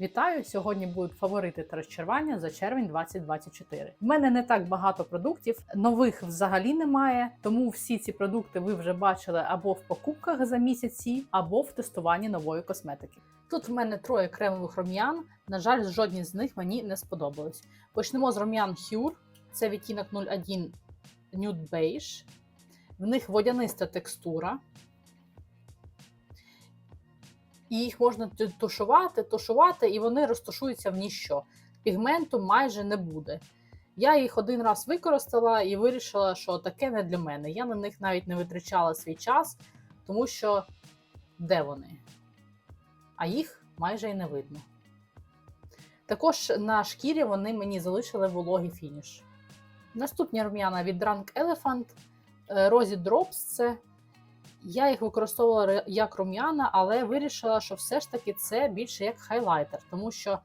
Вітаю! Сьогодні будуть фаворити та розчарування за червень 2024. В мене не так багато продуктів, нових взагалі немає, тому всі ці продукти ви вже бачили або в покупках за місяці, або в тестуванні нової косметики. Тут в мене троє кремових рум'ян. На жаль, жодні з них мені не сподобались. Почнемо з рум'ян Hue. Це відтінок 01 Nude Beige. В них водяниста текстура. І їх можна тушувати, тушувати, і вони розташуються в ніщо. Пігменту майже не буде. Я їх один раз використала і вирішила, що таке не для мене. Я на них навіть не витрачала свій час, тому що де вони? А їх майже і не видно. Також на шкірі вони мені залишили вологий фініш. Наступні рум'яна від Drunk Elephant е, Rosy Drops це я їх використовувала як рум'яна, але вирішила, що все ж таки це більше як хайлайтер, тому що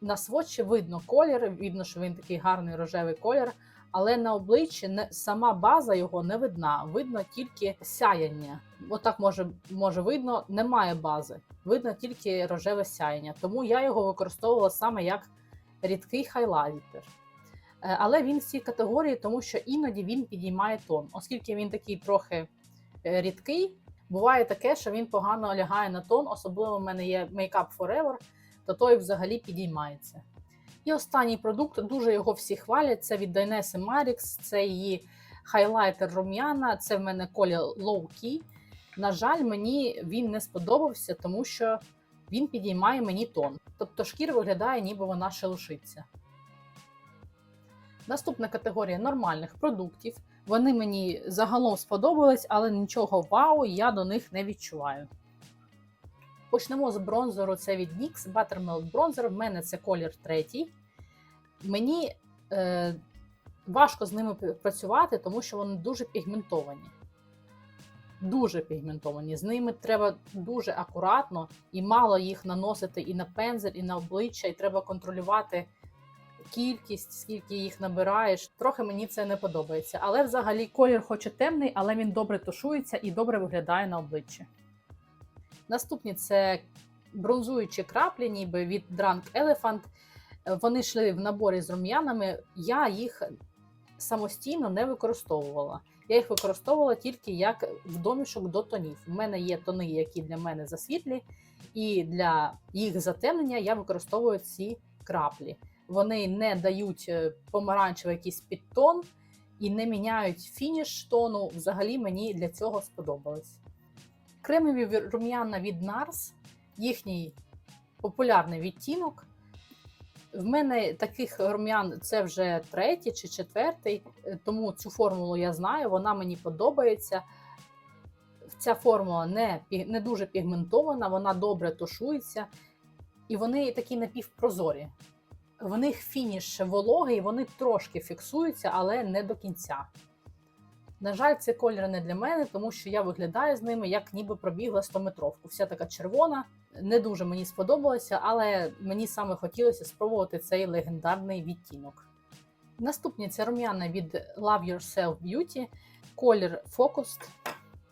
на сводчі видно колір, видно, що він такий гарний рожевий колір, але на обличчі сама база його не видна. Видно тільки сяяння. Отак може, може видно, немає бази. Видно тільки рожеве сяяння. Тому я його використовувала саме як рідкий хайлайтер. Е, Але він в цій категорії, тому що іноді він підіймає тон, оскільки він такий трохи рідкий. Буває таке, що він погано лягає на тон, особливо в мене є Makeup Forever, то той взагалі підіймається. І останній продукт, дуже його всі хвалять. Це від Dainese Marix, це її хайлайтер рум'яна, це в мене колір Low Key. На жаль, мені він не сподобався, тому що він підіймає мені тон. Тобто шкіра виглядає, ніби вона шелушиться. Наступна категорія нормальних продуктів. Вони мені загалом сподобались, але нічого вау я до них не відчуваю. Почнемо з бронзеру. Це від NYX Buttermilk Bronzer. В мене це колір третій. Мені е, важко з ними працювати, тому що вони дуже пігментовані. Дуже пігментовані. З ними треба дуже акуратно і мало їх наносити і на пензель, і на обличчя, і треба контролювати кількість, скільки їх набираєш. Трохи мені це не подобається. Але взагалі колір хоч і темний, але він добре тушується і добре виглядає на обличчі. Наступні це бронзуючі краплі, ніби від Drunk Elephant. Е, Вони йшли в наборі з рум'янами. Я їх самостійно не використовувала. Я їх використовувала тільки як в домішок до тонів. У мене є тони, які для мене засвітлі, і для їх затемнення я використовую ці краплі. Вони не дають е, помаранчевий якийсь підтон і не міняють фініш тону. Взагалі мені для цього сподобалось. Кремові рум'яна від NARS, їхній популярний відтінок. В мене таких рум'ян це вже третій чи четвертий, е, тому цю формулу я знаю, вона мені подобається. Ця формула не, не дуже пігментована, вона добре тушується, і вони такі напівпрозорі. В них фініш вологий, вони трошки фіксуються, але не до кінця. На жаль, цей колір не для мене, тому що я виглядаю з ними, як ніби пробігла 100-метровку. Вся така червона. Не дуже мені сподобалося, але мені саме хотілося спробувати цей легендарний відтінок. Наступні це рум'яна від Love Yourself Beauty, колір Focused.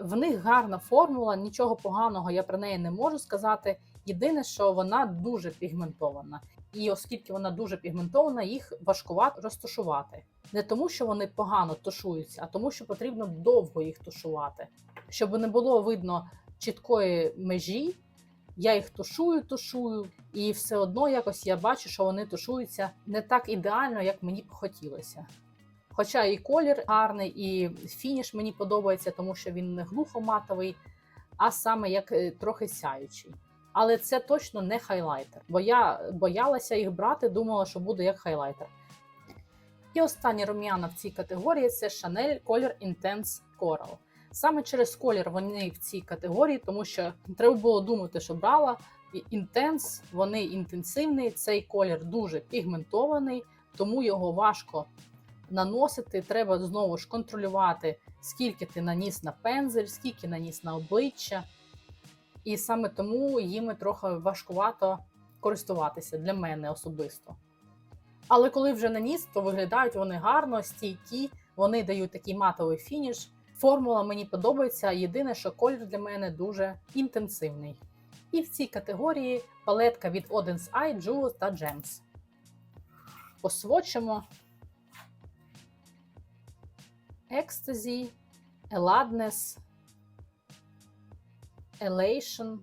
В них гарна формула, нічого поганого я про неї не можу сказати. Єдине, що вона дуже пігментована. І оскільки вона дуже пігментована, їх важкувато розташувати. Не тому, що вони погано тушуються, а тому, що потрібно довго їх тушувати. Щоб не було видно чіткої межі, я їх тушую, тушую, і все одно якось я бачу, що вони тушуються не так ідеально, як мені б хотілося. Хоча і колір гарний, і фініш мені подобається, тому що він не глухоматовий, а саме як е, трохи сяючий. Але це точно не хайлайтер, бо я боялася їх брати, думала, що буде як хайлайтер. І остання рум'яна в цій категорії це Chanel Color Intense Coral. Саме через колір вони в цій категорії, тому що треба було думати, що брала І Intense, вони інтенсивні. Цей колір дуже пігментований, тому його важко наносити. Треба знову ж контролювати, скільки ти наніс на пензель, скільки наніс на обличчя. І саме тому їми трохи важкувато користуватися для мене особисто. Але коли вже наніс, то виглядають вони гарно, стійкі, вони дають такий матовий фініш. Формула мені подобається. Єдине, що колір для мене дуже інтенсивний. І в цій категорії палетка від Odin's Eye, Jewels та Gems. Посвочимо Ecstasy, Eladness, Elation,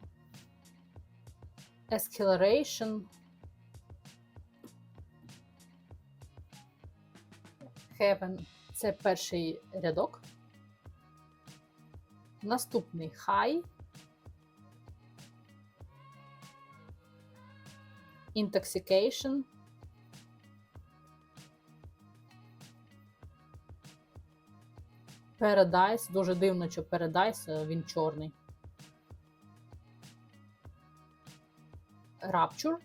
Escalation, Heaven це перший рядок. Наступний High, Intoxication, Paradise. Дуже дивно, що Paradise, е, він чорний. Rapture.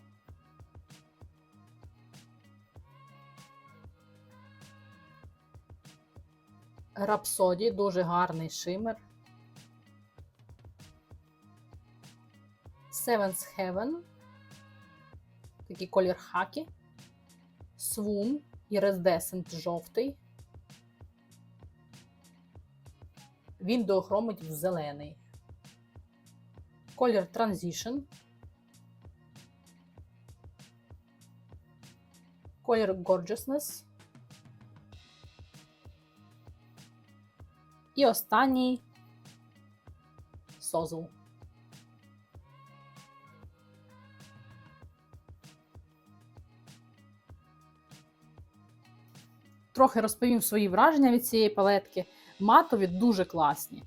Rhapsody, дуже гарний шимер. Seventh Heaven. Такий колір хакі. Swoon. Iridescent жовтий. Він доохромить в зелений. Колір Transition. Колір Gorgeousness. І останній Sozzle. Трохи розповім свої враження від цієї палетки. Матові дуже класні.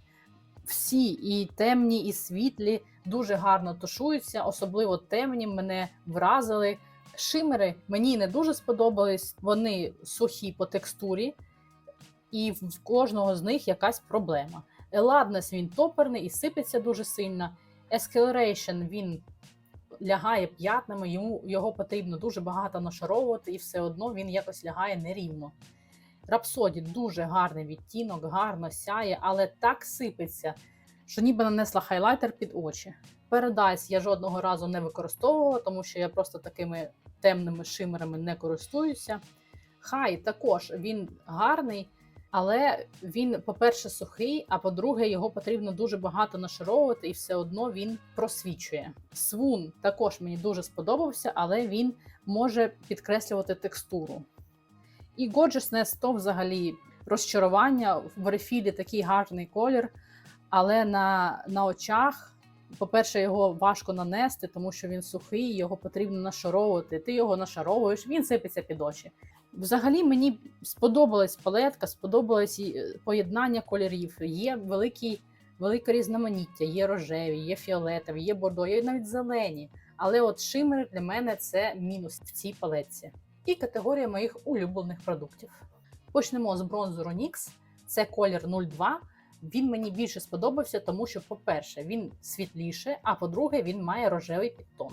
Всі, і темні, і світлі, дуже гарно тушуються, особливо темні мене вразили. Шимери мені не дуже сподобались, вони сухі по текстурі, і в кожного з них якась проблема. Еладнес він топерний і сипеться дуже сильно. Escalation він лягає п'ятнами, йому його потрібно дуже багато нашаровувати, і все одно він якось лягає нерівно. Рапсоді дуже гарний відтінок, гарно сяє, але так сипеться, що ніби нанесла хайлайтер під очі. Paradise я жодного разу не використовувала, тому що я просто такими темними шимерами не користуюся. Хай також він гарний, але він, по-перше, сухий, а по-друге, його потрібно дуже багато нашаровувати, і все одно він просвічує. Свун також мені дуже сподобався, але він може підкреслювати текстуру. І Gorgeousness то взагалі розчарування в рефілі такий гарний колір, але на, на очах. По-перше, його важко нанести, тому що він сухий, його потрібно нашаровувати. Ти його нашаровуєш, він сипеться під очі. Взагалі мені сподобалась палетка, сподобалось поєднання кольорів. Є великий, велике різноманіття, є рожеві, є фіолетові, є бордо, є навіть зелені. Але от шимер для мене це мінус в цій палетці. І категорія моїх улюблених продуктів. Почнемо з бронзору NYX. Це колір 02. Він мені більше сподобався, тому що, по-перше, він світліше, а по-друге, він має рожевий підтон.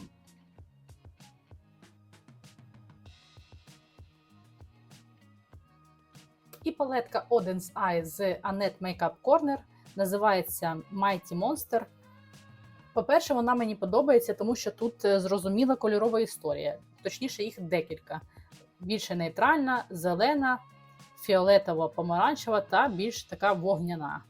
І палетка Odin's Eye з Annette Makeup Corner називається Mighty Monster. По-перше, вона мені подобається, тому що тут е, зрозуміла кольорова історія, точніше, їх декілька. Більше нейтральна, зелена, фіолетова, помаранчева та більш така вогняна.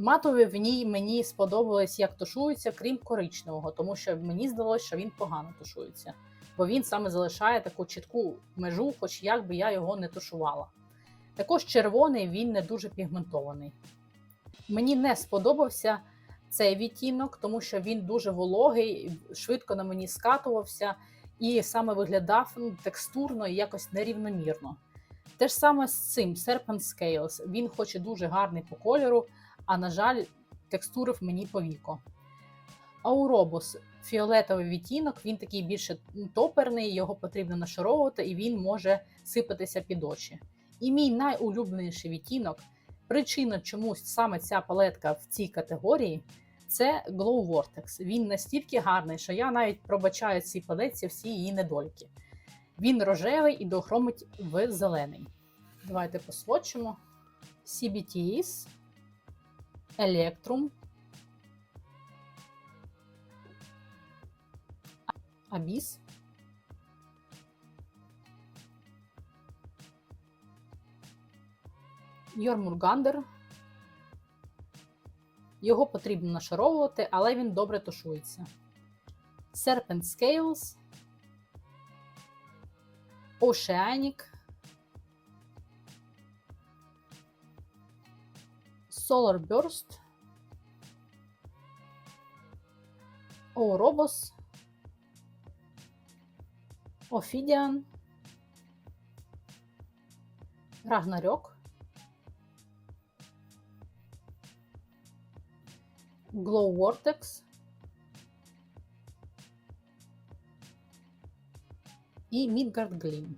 Матові в ній мені сподобалось, як тушується, крім коричневого, тому що мені здалося, що він погано тушується, бо він саме залишає таку чітку межу, хоч як би я його не тушувала. Також червоний він не дуже пігментований. Мені не сподобався цей відтінок, тому що він дуже вологий, швидко на мені скатувався і саме виглядав ну, текстурно і якось нерівномірно. Те ж саме з цим Serpent Scales. Він і дуже гарний по кольору, а на жаль, текстурив мені по віко. Ауробус фіолетовий відтінок, він такий більше топерний, його потрібно нашаровувати, і він може сипатися під очі. І мій найулюбленіший відтінок, причина чомусь саме ця палетка в цій категорії, це Glow Vortex. Він настільки гарний, що я навіть пробачаю цій палетці всі її недоліки. Він рожевий і дохромить в зелений. Давайте посвочимо. CBTS, Electrum, Abyss, Йормургандер, Його потрібно нашаровувати, але він добре тушується. Serpent Scales, Oceanic, Solar Burst, Ouroboros, Ophidian, Ragnarok, Glow Vortex і Midgard Gleam.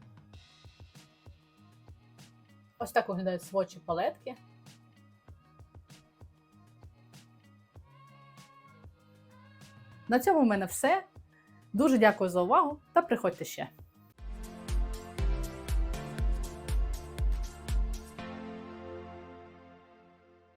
Ось так виглядають свочі палетки. На цьому в мене все. Дуже дякую за увагу та приходьте ще.